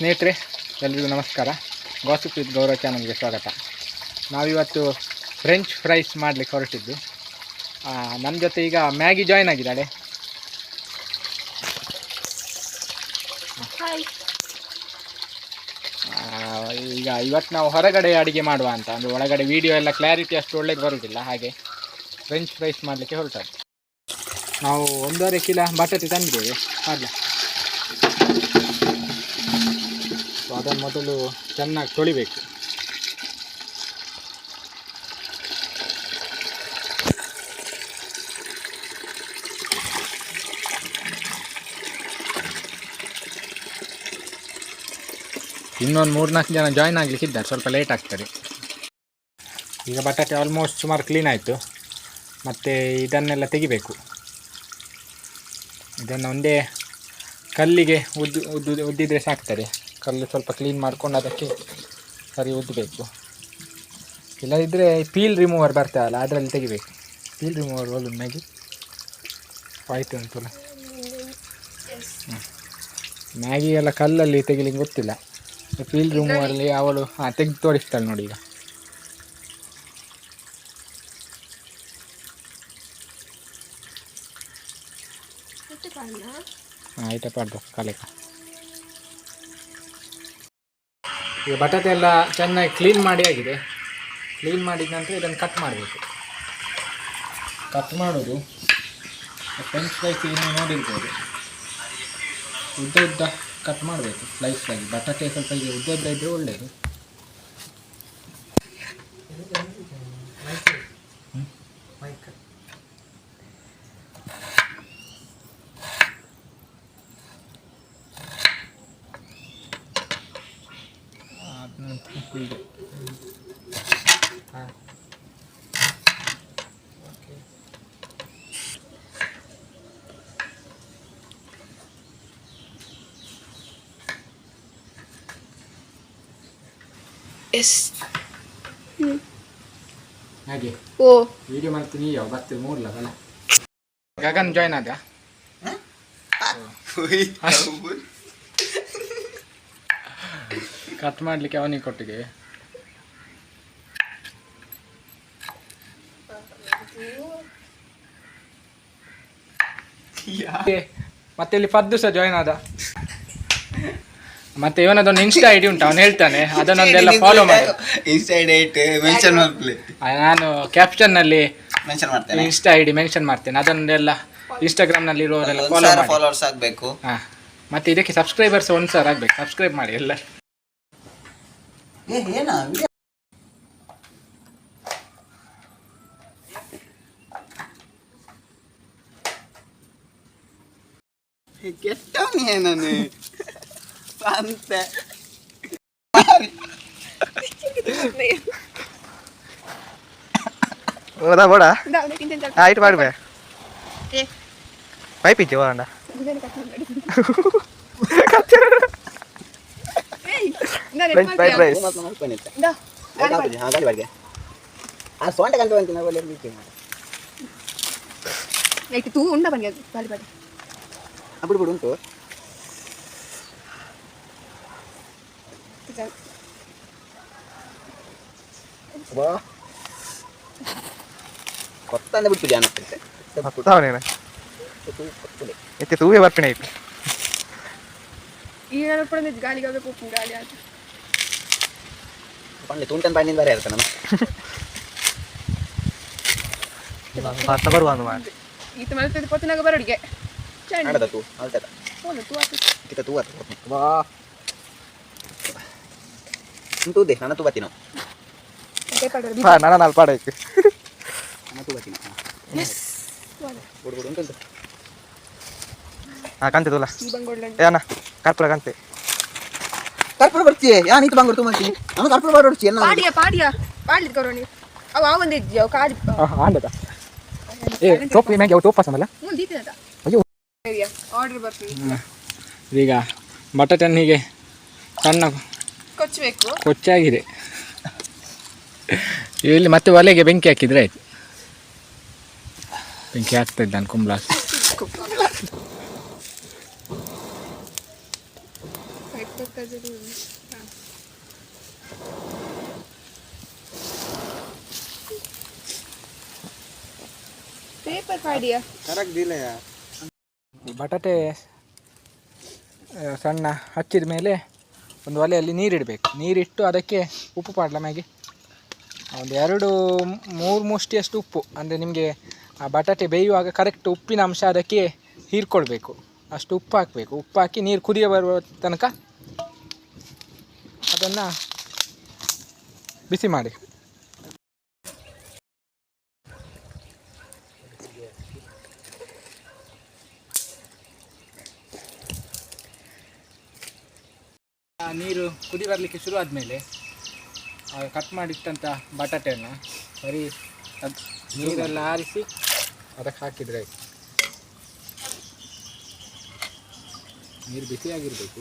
ಸ್ನೇಹಿತರೆ ಎಲ್ರಿಗೂ ನಮಸ್ಕಾರ. ಗಾಸಿಪ್ ವಿತ್ ಗೌರವ ಚಾನಲ್ಗೆ ಸ್ವಾಗತ. ನಾವಿವತ್ತು ಫ್ರೆಂಚ್ ಫ್ರೈಸ್ ಮಾಡಲಿಕ್ಕೆ ಹೊರಟಿದ್ದು. ನಮ್ಮ ಜೊತೆ ಈಗ ಮ್ಯಾಗಿ ಜಾಯ್ನ್ ಆಗಿದ್ದಾಳೆ. ಈಗ ಇವತ್ತು ನಾವು ಹೊರಗಡೆ ಅಡುಗೆ ಮಾಡುವ ಅಂತ. ಅಂದರೆ ಒಳಗಡೆ ವೀಡಿಯೋ ಎಲ್ಲ ಕ್ಲಾರಿಟಿ ಅಷ್ಟು ಒಳ್ಳೇದು ಬರುವುದಿಲ್ಲ ಹಾಗೆ ಫ್ರೆಂಚ್ ಫ್ರೈಸ್ ಮಾಡಲಿಕ್ಕೆ ಹೊರಟದ್ದು. ನಾವು ಒಂದೂವರೆ ಕಿಲೋ ಬಟಾಟೆ ತಂದಿದ್ದೇವೆ. ಅಲ್ಲ ಸೊ ಅದನ್ನು ಮೊದಲು ಚೆನ್ನಾಗಿ ತೊಳಿಬೇಕು. ಇನ್ನೊಂದು ಮೂರ್ನಾಲ್ಕು ಜನ ಜಾಯ್ನ್ ಆಗಲಿಕ್ಕೆ ಇದ್ದಾರೆ ಸ್ವಲ್ಪ ಲೇಟ್ ಆಗ್ತದೆ. ಈಗ ಬಟಾಟೆ ಆಲ್ಮೋಸ್ಟ್ ಸುಮಾರು ಕ್ಲೀನ್ ಆಯಿತು. ಮತ್ತು ಇದನ್ನೆಲ್ಲ ತೆಗಿಬೇಕು. ಇದನ್ನು ಒಂದೇ ಕಲ್ಲಿಗೆ ಉದ್ದು ಉದ್ದು, ಉದ್ದಿದ್ರೆ ಸಾಕ್ತದೆ ಕಲ್ಲು ಸ್ವಲ್ಪ ಕ್ಲೀನ್ ಮಾಡ್ಕೊಂಡು ಅದಕ್ಕೆ ಸರಿ ಉದ್ದಬೇಕು ಇಲ್ಲದಿದ್ದರೆ ಪೀಲ್ ರಿಮೂವರ್ ಬರ್ತಾವಲ್ಲ ಅದರಲ್ಲಿ ತೆಗಿಬೇಕು. ಪೀಲ್ ರಿಮೂವರ್ ಒಳ್ಳೆ ಮ್ಯಾಗಿ. ಆಯಿತು ಅಂತಲ್ಲ ಮ್ಯಾಗಿ ಎಲ್ಲ ಕಲ್ಲಲ್ಲಿ ತೆಗಿಲಿಕ್ಕೆ ಗೊತ್ತಿಲ್ಲ. ಪೀಲ್ ರಿಮೂವರಲ್ಲಿ ಅವಳು ಹಾಂ ತೆಗೆದು ತೋರಿಸ್ತಾಳೆ ನೋಡಿ ಈಗ. ಹಾಂ ಆಯ್ತಾ ಪಾಡ್ದು ಕಾಲೇಕ ಈಗ ಬಟಾಟೆ ಎಲ್ಲ ಚೆನ್ನಾಗಿ ಕ್ಲೀನ್ ಮಾಡಿ ಆಗಿದೆ. ಕ್ಲೀನ್ ಮಾಡಿದ ನಂತರ ಇದನ್ನು ಕಟ್ ಮಾಡಬೇಕು. ಕಟ್ ಮಾಡೋದು. ಫ್ರೆಂಚ್ ಫ್ರೈಸ್ ಏನು ನೋಡಿರ್ಬೋದು. ಉದ್ದ ಉದ್ದ ಕಟ್ ಮಾಡಬೇಕು. ಸ್ಲೈಸ್ ಆಗಿ. ಬಟಾಟೆ ಸ್ವಲ್ಪ ಈಗ ಉದ್ದ ಇದ್ದರೆ ಒಳ್ಳೆಯದು ಎಸ್ ಹಾಗೆ. ಓ. ವಿಡಿಯೋ ಮಾಡ್ತೀನಿ ಯಾವ ಬರ್ತೀವಿ ಮೂರ್ಲ ಬಲ ಗಗನ್ ಜಾಯ್ನ್ ಆದ ಕಟ್ ಮಾಡ್ಲಿಕ್ಕೆ ಅವನಿಗೆ ಕೊಟ್ಟಿಗೆ? ಮತ್ತೆ- ಮತ್ತೆ ಇಲ್ಲಿ ಫದ್ದು ಸಹ ಜಾಯ್ನ್ ಆದ ಮತ್ತೆ ಇವನದೊಂದು ಇನ್ಸ್ಟಾ ಐಡಿ ಉಂಟು ಅವನು ಹೇಳ್ತಾನೆ ಅದನ್ನೊಂದೆಲ್ಲ ಫಾಲೋ ಮಾಡಿ. ಮೆನ್ಷನ್ ಮಾಡ್ಲಿ ನಾನು ಕ್ಯಾಪ್ಷನ್ನಲ್ಲಿ ಮೆನ್ಷನ್ ಮಾಡ್ತೇನೆ. ಇನ್ಸ್ಟಾ ಐಡಿ ಮೆನ್ಷನ್ ಮಾಡ್ತೇನೆ ಅದನ್ನೆಲ್ಲ ಇನ್ಸ್ಟಾಗ್ರಾಮ್ನಲ್ಲಿ ಇರುವವರೆಲ್ಲ ಫಾಲೋ ಫಾಲೋವರ್ಸ್ ಆಗ್ಬೇಕು. ಹಾ ಮತ್ತೆ ಇದಕ್ಕೆ ಸಬ್ಸ್ಕ್ರೈಬರ್ಸ್ ಒಂದ್ ಸಾವಿರ ಆಗ್ಬೇಕು ಸಬ್ಸ್ಕ್ರೈಬ್ ಮಾಡಿ ಎಲ್ಲ. ಕೆಟ್ಟವನೇ ನಾನು. Sante. உங்கதான் போடா. ஆயிட்டு பாடுவே பைப்பிச்சு போடாண்டா சோண்ட கண்டு வந்து நைட்டு தூ உண்டா பண்ணி அப்படி போடுவோம் ಕೊತ್ತಂದ ಬಿಟ್ಟು ಜಾನ ಅವನೇನ ಎತ್ತೆ ತೂವೆ ಬರ್ಪಿನ ಐತಿ iya na pernah gali gali pun gali aja. ಪಂಡೆ ತುಂಟನ್ ಪಾಂಡಿನ ಬಾರಿ ಇರ್ತಾನೆ ನಮ್ಮ ಮತ್ತ ಬರುವಂದು ಮಾಡಿ Itu malah tadi potong naga baru dige. Cari. ಆಡದ ತೂ ಅಲ್ತದ Oh, tuh aku. ಕಿತ ತೂ ಆತ ವಾ ತೂ ದೇ ನಾನು ತೂ ಬತ್ತಿನ ಹಾ ನನ್ನ ನಾಲ್ ಪಾಡ ಐತಿ ನಾನು ತೂ ಬತ್ತೀನಿ ಬಿಡು ಉಂಟು ಹಾ ಕಂತೆ ತುಲ ಏನ ಕರ್ಪೂರ ಕಂತೆ ಕರ್ಪೂರ ಬರ್ತೀಯ ಯಾ ನೀತು ಬಂಗಾರ ತುಂಬ ನಾನು ಕರ್ಪೂರ ಹೊಡ್ತೀಯ ಪಾಡಿಯ ಪಾಡಿಯ kau ni. Aw, awan dia jauh kali. ಆಂಡದ ಏ ಸೋಪ್ ಮ್ಯಾಗೆ ಯಾವ tidak? ಅಯ್ಯೋ. ಆರ್ಡರ್ ಬರ್ತೀವಿ ಈಗ ಬಟಾಟೆ ಹೀಗೆ ಸಣ್ಣ ಕೊಚ್ಚಬೇಕು. ಕೊಚ್ಚಾಗಿದೆ. ಇಲ್ಲಿ ಮತ್ತೆ ಒಲೆಗೆ ಬೆಂಕಿ ಹಾಕಿದ್ರೆ ಆಯ್ತು. ಬೆಂಕಿ ಹಾಕ್ತಾ ಇದ್ದಾನೆ ಕುಂಬಳ ಬಟಾಟೆ ಸಣ್ಣ ಹಚ್ಚಿದ ಮೇಲೆ ಒಂದು ಒಲೆಯಲ್ಲಿ ನೀರಿಡಬೇಕು. ನೀರಿಟ್ಟು ಅದಕ್ಕೆ ಉಪ್ಪು ಪಾಡ್ಲ ಮ್ಯಾಗೆ. ಒಂದು ಎರಡು ಮೂರು ಮುಷ್ಟಿಯಷ್ಟು ಉಪ್ಪು. ಅಂದರೆ ನಿಮಗೆ ಆ ಬಟಾಟೆ ಬೇಯುವಾಗ ಕರೆಕ್ಟ್ ಉಪ್ಪಿನ ಅಂಶ ಅದಕ್ಕೆ ಹೀರ್ಕೊಳ್ಬೇಕು. ಅಷ್ಟು ಉಪ್ಪು ಹಾಕಬೇಕು. ಉಪ್ಪು ಹಾಕಿ ನೀರು ಕುದಿಯ ಬರುವ ತನಕ ಅದನ್ನು ಬಿಸಿ ಮಾಡಿ. ನೀರು ಕುದಿ ಬರಲಿಕ್ಕೆ ಶುರು ಆದಮೇಲೆ ಕಟ್ ಮಾಡಿಟ್ಟಂಥ ಬಟಾಟೆಯನ್ನು ಬರೀ ಅದು ನೀರೆಲ್ಲ ಆರಿಸಿ ಅದಕ್ಕೆ ಹಾಕಿದರೆ ನೀರು ಬಿಸಿಯಾಗಿರಬೇಕು.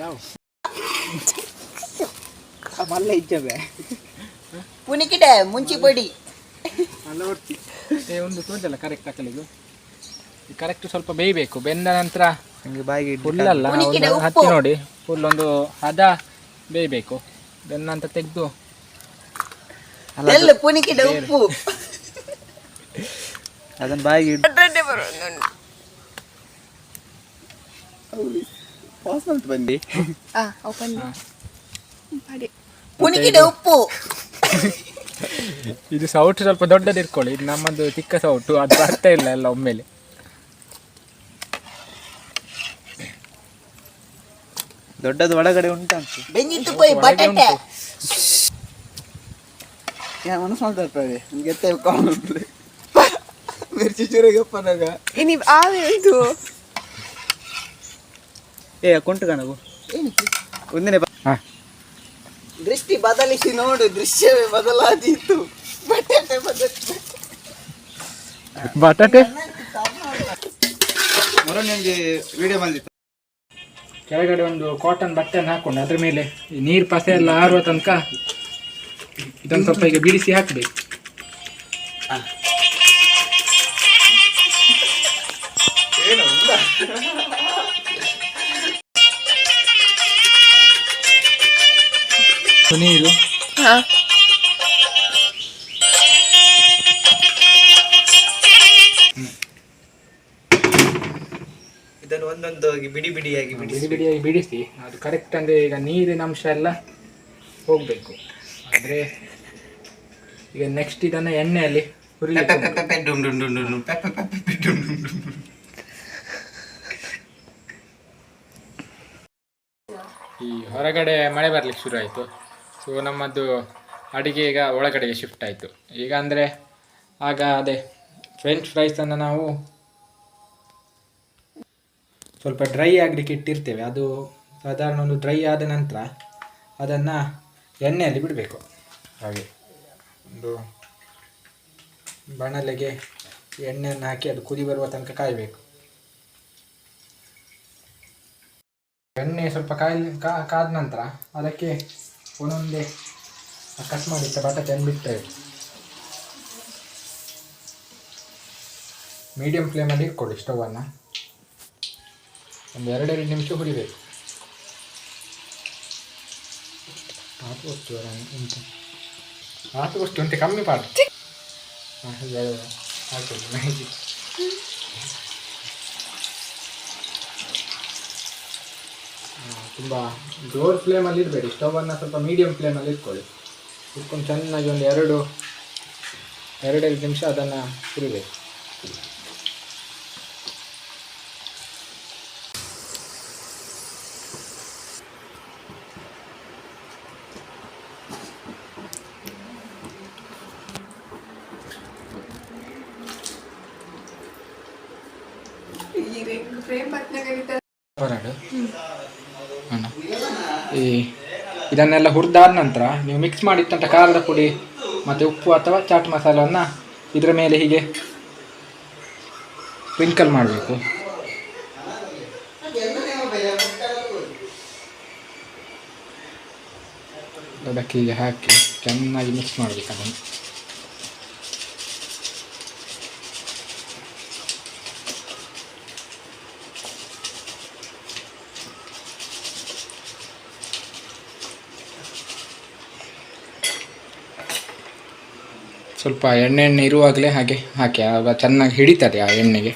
ಯಾವ ಮಲ್ಲ ಇಜ್ಜಬೆ ಪುನಿಕಿಡೆ ಮುಂಚಿ ಹೊರ್ತಿ ಏ ಒಂದು ತೋಜಲ್ಲ ಕರೆಕ್ಟ್ ತಕ್ಕಲಿದು ಕರೆಕ್ಟ್ ಸ್ವಲ್ಪ ಬೇಯಬೇಕು. ಬೆಂದ ನಂತರ ನಿಮಗೆ ಬಾಯಿಗೆ ಫುಲ್ಲಲ್ಲ ಒಂದು. ಹತ್ತಿ ನೋಡಿ. ಫುಲ್ ಒಂದು ಹದ ಬೇಯಬೇಕು. ಬೆಂದ ನಂತರ ತೆಗೆದು. ಎಲ್ಲ ಪುನಿಕಿಡೆ ಉಪ್ಪು? ಅದನ್ನು ಬಾಯಿಗೆ ಇಟ್ಟು ಬಂದಿ ಹಾ ಓಪನ್ ಪುನಿಕಿಡೆ ಉಪ್ಪು ಇದು ಸೌಟು ಸ್ವಲ್ಪ ದೊಡ್ಡದು ಇಟ್ಕೊಳ್ಳಿ ಇದು ನಮ್ಮದು ಚಿಕ್ಕ ಸೌಟು ಅದು ಬರ್ತಾ ಇಲ್ಲ ಎಲ್ಲ ಒಮ್ಮೆಲೆ ದೊಡ್ಡದು ಒಳಗಡೆ ಉಂಟಂತ ಬಟಾಟೆ. ಯಾ ಮನಸ್ಸು ಮಿರ್ಚಿ ಏ ನೀವು ಆವೆ ಇದು ಏ ಕುಂಟು ಕಣಗು. ಒಂದಿನ ದೃಷ್ಟಿ ಬದಲಿಸಿ ನೋಡು ದೃಶ್ಯವೇ ಬದಲಾದೀತು. ಬಟಾಟೆ ಬದಲಿಸಿ ಬಟಾಟೆ? ವಿಡಿಯೋ ಬಂದಿತ್ತು ಕೆಳಗಡೆ ಒಂದು ಕಾಟನ್ ಬಟ್ಟೆಯನ್ನು ಹಾಕೊಂಡು ಅದ್ರ ಮೇಲೆ ಈ ನೀರು ಪಸೆ ಎಲ್ಲ ಆರುವ ತನಕ ಇದನ್ನು ಸ್ವಲ್ಪ ಈಗ ಬಿಡಿಸಿ ಹಾಕಬೇಕು. ನೀರು ಹಾ. ಇದನ್ನು ಒಂದೊಂದು ಬಿಡಿ ಬಿಡಿಯಾಗಿ ಬಿಡಿ ಬಿಡಿಯಾಗಿ ಬಿಡಿಸಿ. ಅದು ಕರೆಕ್ಟ್ ಅಂದರೆ ಈಗ ನೀರಿನ ಅಂಶ ಎಲ್ಲ ಹೋಗಬೇಕು. ಅಂದರೆ ಈಗ ನೆಕ್ಸ್ಟ್ ಇದನ್ನು ಎಣ್ಣೆಯಲ್ಲಿ ಹುರಿಲಿಕ್ಕೆ ಉಂಟು. ಈ ಹೊರಗಡೆ ಮಳೆ ಬರ್ಲಿಕ್ಕೆ ಶುರು ಆಯಿತು. ಸೊ ನಮ್ಮದು ಅಡುಗೆ ಈಗ ಒಳಗಡೆಗೆ ಶಿಫ್ಟ್ ಆಯಿತು. ಈಗ ಅಂದರೆ, ಆಗ ಅದೇ ಫ್ರೆಂಚ್ ಫ್ರೈಸನ್ನು ನಾವು ಸ್ವಲ್ಪ ಡ್ರೈ ಆಗಲಿಕ್ಕೆ ಇಟ್ಟಿರ್ತೇವೆ. ಅದು ಸಾಧಾರಣ ಒಂದು ಡ್ರೈ ಆದ ನಂತರ ಅದನ್ನು ಎಣ್ಣೆಯಲ್ಲಿ ಬಿಡಬೇಕು. ಹಾಗೆ ಒಂದು ಬಣಲೆಗೆ ಎಣ್ಣೆಯನ್ನು ಹಾಕಿ ಅದು ಕುದಿ ಬರುವ ತನಕ ಕಾಯಬೇಕು. ಎಣ್ಣೆ ಸ್ವಲ್ಪ ಕಾಯಿ ಕಾದ ನಂತರ ಅದಕ್ಕೆ ಒಂದೊಂದೇ ಕಟ್ ಮಾಡಿ ಬಟಾಟೆಯನ್ನು ಬಿಡ್ತೇವೆ ಮೀಡಿಯಂ ಫ್ಲೇಮಲ್ಲಿ ಇಟ್ಕೊಳ್ಳಿ ಸ್ಟವನ್ನು ಒಂದು ಎರಡೆರಡು ನಿಮಿಷ ಹುರಿಬೇಕು. ಆತು ವಸ್ತು ಉಂಟು ಆತು ವಸ್ತು ಅಂತ ಕಮ್ಮಿ ಪಾಡು ಹಾಂ ಹಾಕಿ ಮ್ಯಾಗಿ ತುಂಬ ಜೋರ್ ಫ್ಲೇಮಲ್ಲಿ ಇರಬೇಡಿ. ಸ್ಟವನ್ನು ಸ್ವಲ್ಪ ಮೀಡಿಯಂ ಫ್ಲೇಮಲ್ಲಿ ಇಟ್ಕೊಳ್ಳಿ. ಇಟ್ಕೊಂಡು ಚೆನ್ನಾಗಿ ಒಂದು ಎರಡು ಎರಡೆರಡು ನಿಮಿಷ ಅದನ್ನು ಹುರಿಬೇಕು. ಪರಾಡು ಈ ಇದನ್ನೆಲ್ಲ ಹುರಿದಾದ ನಂತರ ನೀವು ಮಿಕ್ಸ್ ಮಾಡಿದ್ದಂಥ ಖಾರದ ಪುಡಿ ಮತ್ತು ಉಪ್ಪು ಅಥವಾ ಚಾಟ್ ಮಸಾಲವನ್ನು ಇದರ ಮೇಲೆ ಹೀಗೆ ಸ್ಪ್ರಿಂಕಲ್ ಮಾಡಬೇಕು. ಅದಕ್ಕೆ ಹೀಗೆ ಹಾಕಿ ಚೆನ್ನಾಗಿ ಮಿಕ್ಸ್ ಮಾಡಬೇಕು ಅದನ್ನು. ಸ್ವಲ್ಪ ಎಣ್ಣೆ ಎಣ್ಣೆ ಇರುವಾಗಲೇ ಹಾಗೆ ಹಾಕಿ ಆಗ ಚೆನ್ನಾಗಿ ಹಿಡಿತದೆ ಆ ಎಣ್ಣೆಗೆ.